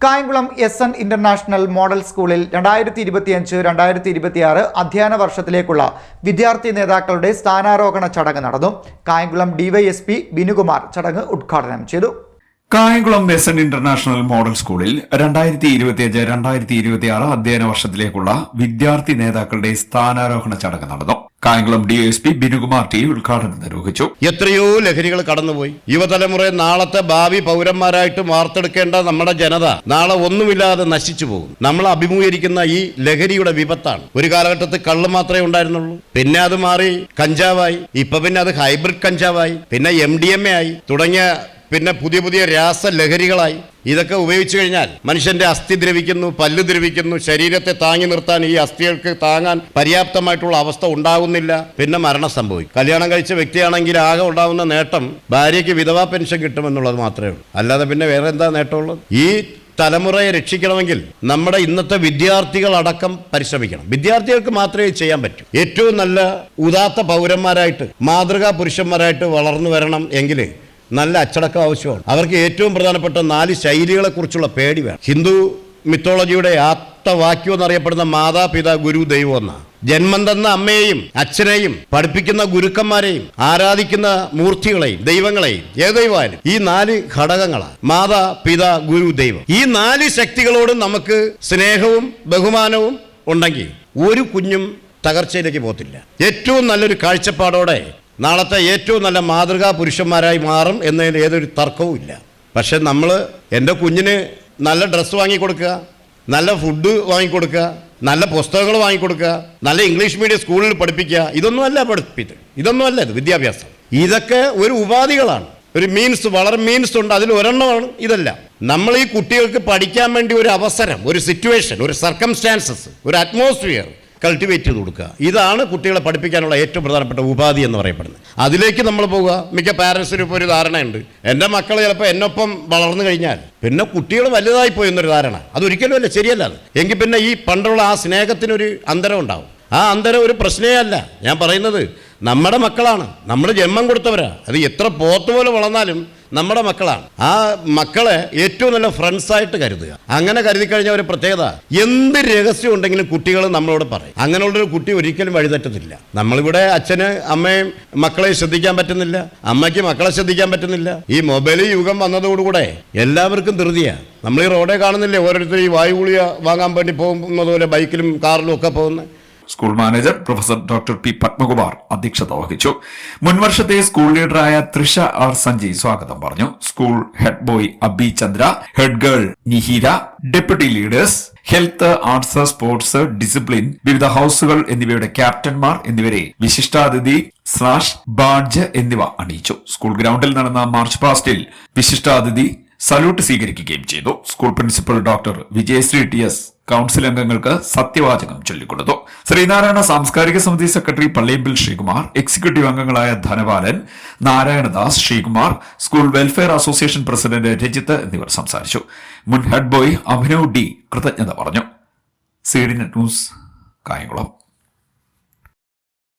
Kayamkulam S N international model സ്കൂളിൽ രണ്ടായിരത്തി ഇരുപത്തിയഞ്ച് രണ്ടായിരത്തി ഇരുപത്തിയാറ് അധ്യയന വർഷത്തിലേക്കുള്ള വിദ്യാർത്ഥി നേതാക്കളുടെ സ്ഥാനാരോഹണ ചടങ്ങ് നടന്നു. കായംകുളം ഡിവൈഎസ്പി ബിനുകുമാർ ചടങ്ങ് ഉദ്ഘാടനം ചെയ്തു. Kayamkulam S N international model സ്കൂളിൽ രണ്ടായിരത്തി ഇരുപത്തിയഞ്ച് രണ്ടായിരത്തി ഇരുപത്തിയാറ് അധ്യയന വർഷത്തിലേക്കുള്ള വിദ്യാർത്ഥി നേതാക്കളുടെ സ്ഥാനാരോഹണ ചടങ്ങ് നടന്നു. കായംകുളം പി ബിനുകുമാർ ടി ഉദ്ഘാടനം നിർവഹിച്ചു. എത്രയോ ലഹരികൾ കടന്നുപോയി. യുവതലമുറ നാളത്തെ ഭാവി പൗരന്മാരായിട്ട് വാർത്തെടുക്കേണ്ട നമ്മുടെ ജനത നാളെ ഒന്നുമില്ലാതെ നശിച്ചു പോകും നമ്മൾ അഭിമുഖീകരിക്കുന്ന ഈ ലഹരിയുടെ വിപത്താണ്. ഒരു കാലഘട്ടത്തിൽ കള്ള് മാത്രമേ ഉണ്ടായിരുന്നുള്ളൂ. പിന്നെ അത് മാറി കഞ്ചാവായി. ഇപ്പൊ പിന്നെ അത് ഹൈബ്രിഡ് കഞ്ചാവായി. പിന്നെ എം ഡി എം എ ആയി. തുടങ്ങിയ പിന്നെ പുതിയ പുതിയ രാസലഹരികളായി. ഇതൊക്കെ ഉപയോഗിച്ചു കഴിഞ്ഞാൽ മനുഷ്യന്റെ അസ്ഥി ദ്രവിക്കുന്നു പല്ല് ദ്രവിക്കുന്നു ശരീരത്തെ താങ്ങി നിർത്താൻ ഈ അസ്ഥികൾക്ക് താങ്ങാൻ പര്യാപ്തമായിട്ടുള്ള അവസ്ഥ ഉണ്ടാകുന്നില്ല പിന്നെ മരണം സംഭവിക്കും. കല്യാണം കഴിച്ച വ്യക്തിയാണെങ്കിൽ ആകെ ഉണ്ടാകുന്ന നേട്ടം ഭാര്യയ്ക്ക് വിധവാ പെൻഷൻ കിട്ടുമെന്നുള്ളത് മാത്രമേ ഉള്ളൂ. അല്ലാതെ പിന്നെ വേറെ എന്താ നേട്ടമുള്ളത്? ഈ തലമുറയെ രക്ഷിക്കണമെങ്കിൽ നമ്മുടെ ഇന്നത്തെ വിദ്യാർത്ഥികളടക്കം പരിശ്രമിക്കണം. വിദ്യാർത്ഥികൾക്ക് മാത്രമേ ചെയ്യാൻ പറ്റൂ. ഏറ്റവും നല്ല ഉദാത്ത പൗരന്മാരായിട്ട് മാതൃകാ പുരുഷന്മാരായിട്ട് വളർന്നു വരണം എങ്കിൽ നല്ല അച്ചടക്കം ആവശ്യമാണ്. അവർക്ക് ഏറ്റവും പ്രധാനപ്പെട്ട നാല് ശൈലികളെക്കുറിച്ചുള്ള പേടി വേണം. ഹിന്ദു മിത്തോളജിയുടെ ആത്തവാക്യം എന്നറിയപ്പെടുന്ന മാതാപിതാ ഗുരു ദൈവം എന്നാണ് ജന്മം തന്ന അമ്മയെയും അച്ഛനെയും പഠിപ്പിക്കുന്ന ഗുരുക്കന്മാരെയും ആരാധിക്കുന്ന മൂർത്തികളെയും ദൈവങ്ങളെയും ഏത് ദൈവമായാലും ഈ നാല് ഘടകങ്ങളാണ് മാതാ പിതാ ഗുരു ദൈവം. ഈ നാല് ശക്തികളോടും നമുക്ക് സ്നേഹവും ബഹുമാനവും ഉണ്ടെങ്കിൽ ഒരു കുഞ്ഞും തകർച്ചയിലേക്ക് പോകത്തില്ല. ഏറ്റവും നല്ലൊരു കാഴ്ചപ്പാടോടെ നാളത്തെ ഏറ്റവും നല്ല മാതൃകാ പുരുഷന്മാരായി മാറും എന്നതിൽ ഏതൊരു തർക്കവും ഇല്ല. പക്ഷെ നമ്മൾ എന്റെ കുഞ്ഞിന് നല്ല ഡ്രസ്സ് വാങ്ങിക്കൊടുക്കുക നല്ല ഫുഡ് വാങ്ങിക്കൊടുക്കുക നല്ല പുസ്തകങ്ങൾ വാങ്ങിക്കൊടുക്കുക നല്ല ഇംഗ്ലീഷ് മീഡിയം സ്കൂളിൽ പഠിപ്പിക്കുക ഇതൊന്നുമല്ല പഠിപ്പിച്ചത്. ഇതൊന്നുമല്ല ഇത് വിദ്യാഭ്യാസം. ഇതൊക്കെ ഒരു ഉപാധികളാണ്. ഒരു മീൻസ് വളരെ മീൻസ് ഉണ്ട് അതിൽ ഒരെണ്ണമാണ് ഇതല്ല. നമ്മൾ ഈ കുട്ടികൾക്ക് പഠിക്കാൻ വേണ്ടി ഒരു അവസരം ഒരു സിറ്റുവേഷൻ ഒരു സർക്കംസ്റ്റാൻസസ് ഒരു അറ്റ്മോസ്ഫിയർ കൾട്ടിവേറ്റ് ചെയ്ത് കൊടുക്കുക. ഇതാണ് കുട്ടികളെ പഠിപ്പിക്കാനുള്ള ഏറ്റവും പ്രധാനപ്പെട്ട ഉപാധി എന്ന് പറയപ്പെടുന്നത്. അതിലേക്ക് നമ്മൾ പോവുക. മിക്ക പാരൻസിനും ഇപ്പോൾ ഒരു ധാരണയുണ്ട്. എന്റെ മക്കൾ ചിലപ്പോൾ എന്നൊപ്പം വളർന്നു കഴിഞ്ഞാൽ പിന്നെ കുട്ടികൾ വലുതായി പോയി എന്നൊരു ധാരണ. അതൊരിക്കലും അല്ല ശരിയല്ല അത്. എങ്കിൽ പിന്നെ ഈ പണ്ടുള്ള ആ സ്നേഹത്തിനൊരു അന്തരം ഉണ്ടാവും. ആ അന്തരം ഒരു പ്രശ്നമേ അല്ല. ഞാൻ പറയുന്നത് നമ്മുടെ മക്കളാണ്. നമ്മൾ ജന്മം കൊടുത്തവരാണ് അത് എത്ര പോത്ത് പോലെ വളർന്നാലും നമ്മുടെ മക്കളാണ്. ആ മക്കളെ ഏറ്റവും നല്ല ഫ്രണ്ട്സായിട്ട് കരുതുക. അങ്ങനെ കരുതി കഴിഞ്ഞ ഒരു പ്രത്യേകത. എന്ത് രഹസ്യം ഉണ്ടെങ്കിലും കുട്ടികൾ നമ്മളോട് പറയും. അങ്ങനെയുള്ളൊരു കുട്ടി ഒരിക്കലും വഴിതെറ്റത്തില്ല. നമ്മളിവിടെ അച്ഛന് അമ്മയും മക്കളെ ശ്രദ്ധിക്കാൻ പറ്റുന്നില്ല. അമ്മയ്ക്ക് മക്കളെ ശ്രദ്ധിക്കാൻ പറ്റുന്നില്ല. ഈ മൊബൈൽ യുഗം വന്നതോടുകൂടെ എല്ലാവർക്കും ധൃതിയാണ് നമ്മൾ ഈ റോഡേ കാണുന്നില്ലേ? ഓരോരുത്തർ ഈ വായു ഗുളിക വാങ്ങാൻ വേണ്ടി പോകുന്നതുപോലെ ബൈക്കിലും കാറിലും ഒക്കെ പോകുന്നത്. School manager professor doctor P Padmakumar അധ്യക്ഷത വഹിച്ചു. മുൻവർഷത്തെ സ്കൂൾ ലീഡറായ തൃഷ ആർ സഞ്ജി സ്വാഗതം പറഞ്ഞു. School head boy Abi Chandra head girl Nihira deputy leaders health arts sports discipline വിവിധ ഹൌസുകൾ എന്നിവയുടെ ക്യാപ്റ്റന്മാർ എന്നിവരെ വിശിഷ്ടാതിഥി സ്ലാഷ് ബാഡ്ജ് എന്നിവ അണിയിച്ചു. സ്കൂൾ ഗ്രൗണ്ടിൽ നടന്ന മാർച്ച് പാസ്റ്റിൽ വിശിഷ്ടാതിഥി സല്യൂട്ട് സ്വീകരിക്കുകയും ചെയ്തു. School principal doctor Vijayasree T S council അംഗങ്ങൾക്ക് സത്യവാചകം ചൊല്ലിക്കൊടുത്തു. ശ്രീനാരായണ സാംസ്കാരിക സമിതി സെക്രട്ടറി പള്ളിയമ്പിൽ ശ്രീകുമാർ എക്സിക്യൂട്ടീവ് അംഗങ്ങളായ Dhanapalan Narayanadas Sreekumar school welfare association president Rajith എന്നിവർ സംസാരിച്ചു. മുൻ ഹെഡ് ബോയ് അഭിനവ് ഡി കൃതജ്ഞത പറഞ്ഞു. C news Kayamkulam.